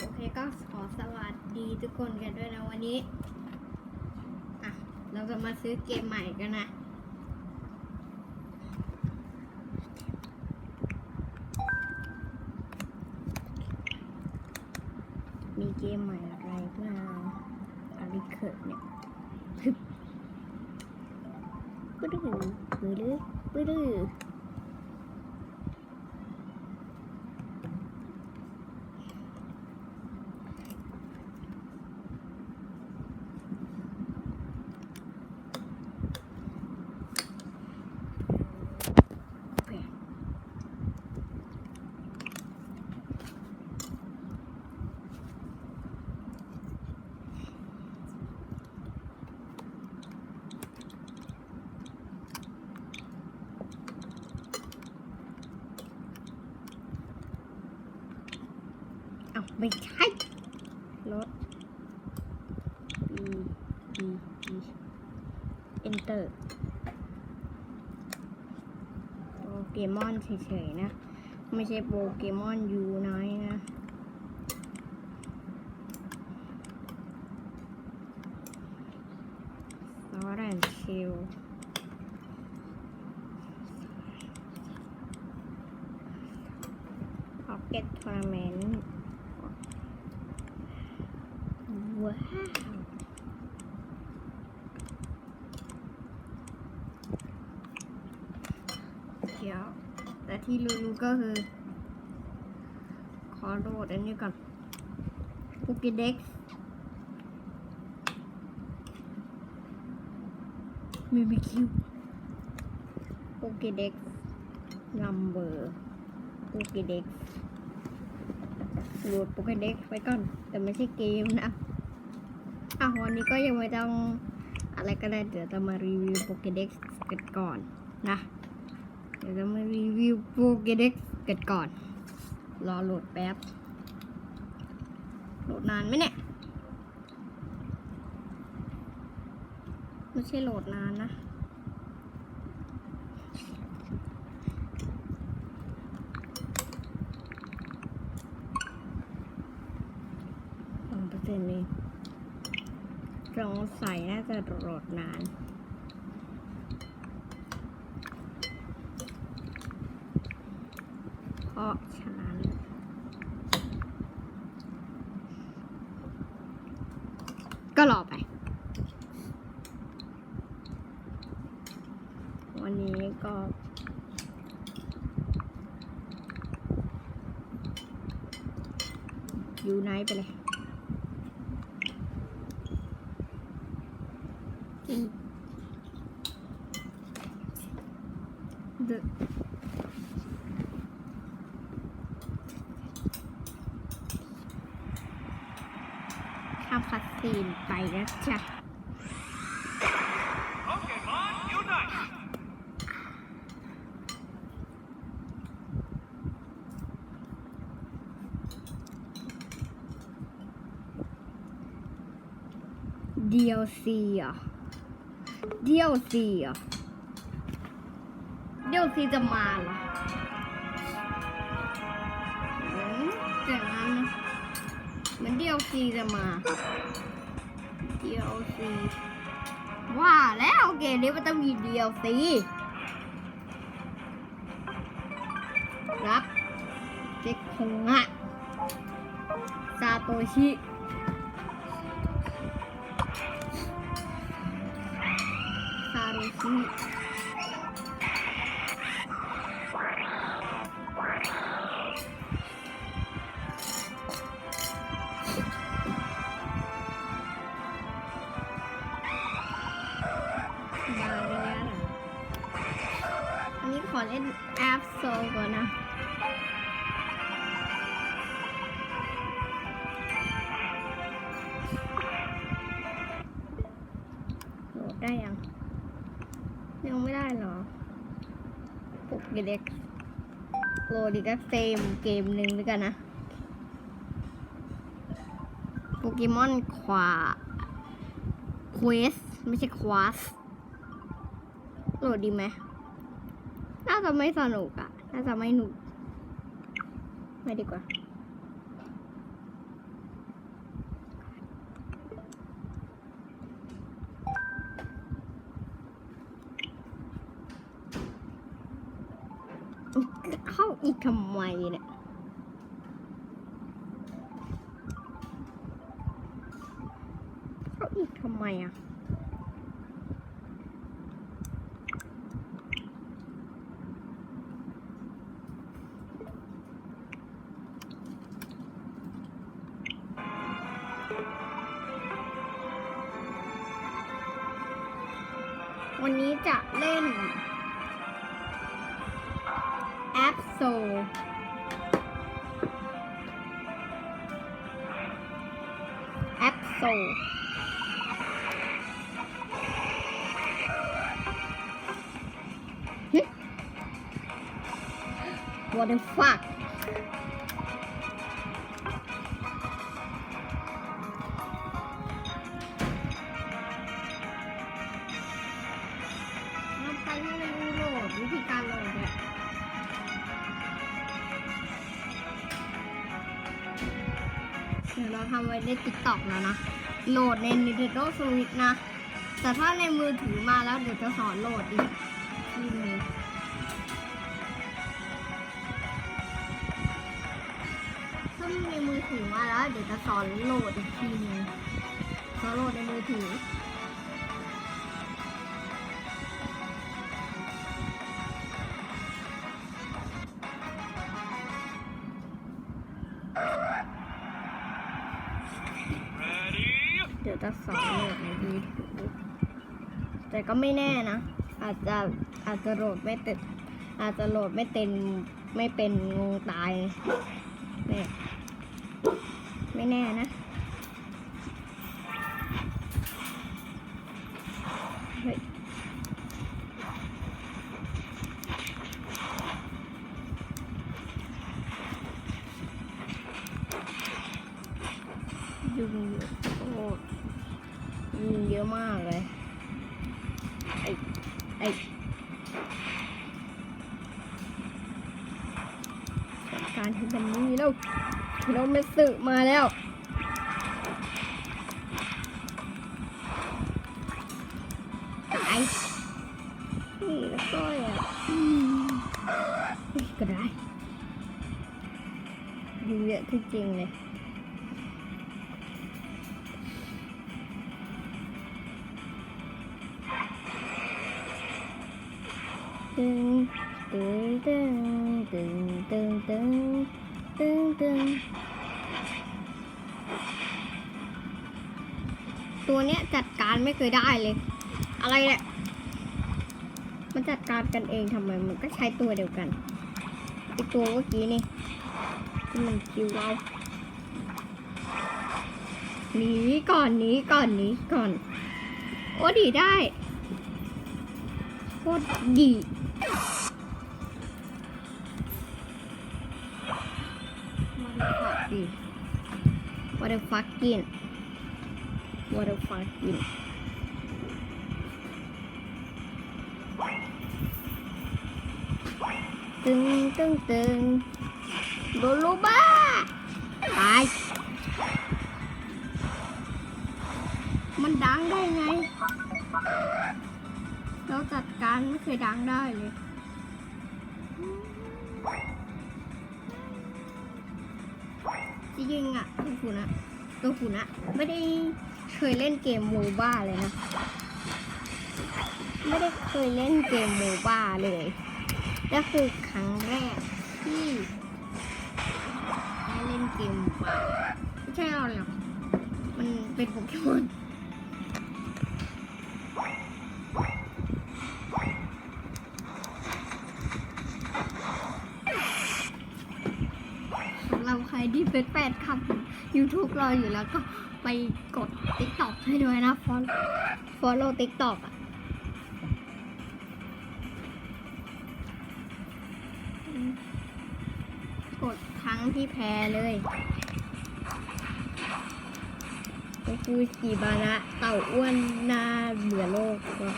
โอเคก็ขอสวัสดีทุกคนกันด้วยนะวันนี้ อะ เราจะมาซื้อเกมใหม่กันนะ มีเกมใหม่อะไรบ้างอาริเคิร์เนี่ยปื้ดปื้ดปื้ดปื้ดโอเคเอา ไม่ใช่รถ E E E Enter โปเกมอนเฉยๆนะ ไม่ใช่โปเกมอนยูน้อยนะซอรันชิลพ็อกเก็ตทัวร์นาเมนต์ ว้าวเดี๋ยว แต่ที่รู้ๆก็คือ ขอโหลดอันนี้ก่อน p o k e d e x มีมีคิว Pokédex number Pokédex โหลด Pokédex ไว้ก่อน แต่ไม่ใช่เกมนะ อะวันนี้ก็ยังไม่ต้องอะไรก็ได้เดี๋ยวจะมารีวิว Pokédex กันก่อนนะ เดี๋ยวจะมารีวิว Pokédex กันก่อน รอโหลดแป๊บ โหลดนานไหมเนี่ย ไม่ใช่โหลดนานนะสองเปอร์เซ็นต์นี่ สงสัยน่าจะโหลดนาน เพราะฉะนั้น ก็รอไป วันนี้ก็อยู่ไหนไปเลยอืม The ข้ามคัดซี นะจ๊ะเดียวซีอะเดียวซีอะเดียวซีจะมาเหรออืมอย่างนั้นนะเหมือนเดียวซีจะมา เดียวซีว่าแล้วเกมนี้มันต้องมีเดียวซีรับเจ็กคงะซาโตชิซาโตชิ เล่นแอปโซก่อนนะโหลดได้ยัง ยังไม่ได้หรอปลุกเด็กโหลดอีก็เซมเกมหนึ่งด้วยกันนะโปเกมอนควาควสไม่ใช่ควาสโหลดดีไหม จะไม่สนุกอะน่าจะไม่หนุกไม่ดีกว่าเข้าอีกทำไมเนี่ยเข้าอีกทำไมอะ Absol. Absol. What the fuck? เราทำไว้ใน TikTok แล้วนะ โหลดใน Nintendo Switch นะ แต่ถ้าในมือถือมาแล้วเดี๋ยวจะสอนโหลดอีกทีนึงถ้ามีในมือถือมาแล้วเดี๋ยวจะสอนโหลดอีกทีนึงสอนโหลดในมือถือ เดี๋ยวจะสอนโหลดในมือถือแต่ก็ไม่แน่นะ อาจจะอาจจะโหลดไม่ติด อาจจะโหลดไม่เต็มไม่เป็นงงตายเนี่ไม่แน่นะ เฮ้ย การที่มันนี่แล้วเราไม่สึมาแล้วตายนี่แล้วก็อะอืมนี่ก็ได้ดูเยอะที่จริงเลยตึง ตึงตึงตึงตึงตึงตึงตึงตัวเนี้ยจัดการไม่เคยได้เลย อะไรเนี่ยมันจัดการกันเองทำไมมันก็ใช้ตัวเดียวกันไอตัวเมื่อกี้นี่ที่มันคิวเราหนีก่อนหนีก่อนหนีก่อน โอ้ดีได้โคตรดี fucking What the fucking What the fucking ตึงตึงตึงโดนลูบ้าตายมันดังได้ไง เราจัดการไม่เคยดังได้เลย ริงๆอะตัวคุณอะตัวคุณอะไม่ได้เคยเล่นเกมโมบ้าเลยนะ ไม่ได้เคยเล่นเกมโมบ้าเลยและคือครั้งแรกที่ได้เล่นเกมโมบ้าไม่ใช่เราหรอกมันเป็นโปเกมอน นแฟนคลับ YouTube รออยู่แล้วก็ไปกด TikTok ให้ด้วยนะ follow follow TikTok อะกดครั้งที่แพ้เลยก็คือกีบาระเต่าอ้วนหน้าเบื่อโลกก็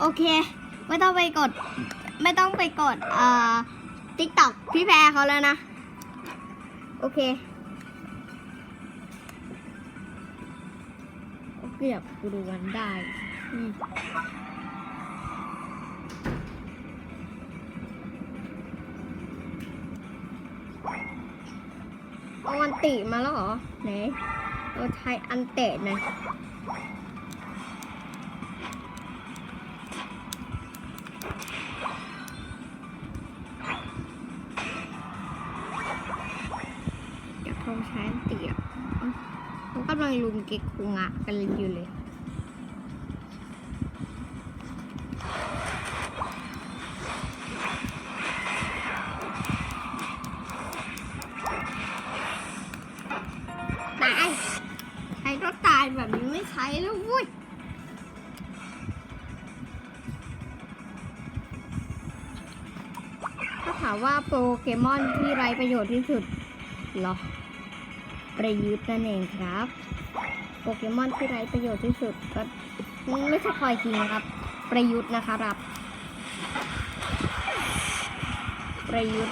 โอเค ไม่ต้องไปกด ไม่ต้องไปกดเอ่อ TikTok พี่แพรเขาแล้วนะ โอเค เกือบกูดูวันได้เอาอันติมาแล้วเหรอ ไหนเราใช้อันเตะหน่อย อยากลองใช้อันติอะเขากำลังลุมเก็กคุงะกันอยู่เลยตายใช้ก็ตายแบบนี้ไม่ใช้แล้วเวุ้ยถ้าถามว่าโปเกมอนที่ไร้ประโยชน์ที่สุดเหรอ ประยุทธ์นั่นเองครับ โปเกมอนที่ไร้ประโยชน์ที่สุดก็ไม่ใช่คอยคิงนะครับ ประยุทธ์นะครับ ประยุทธ์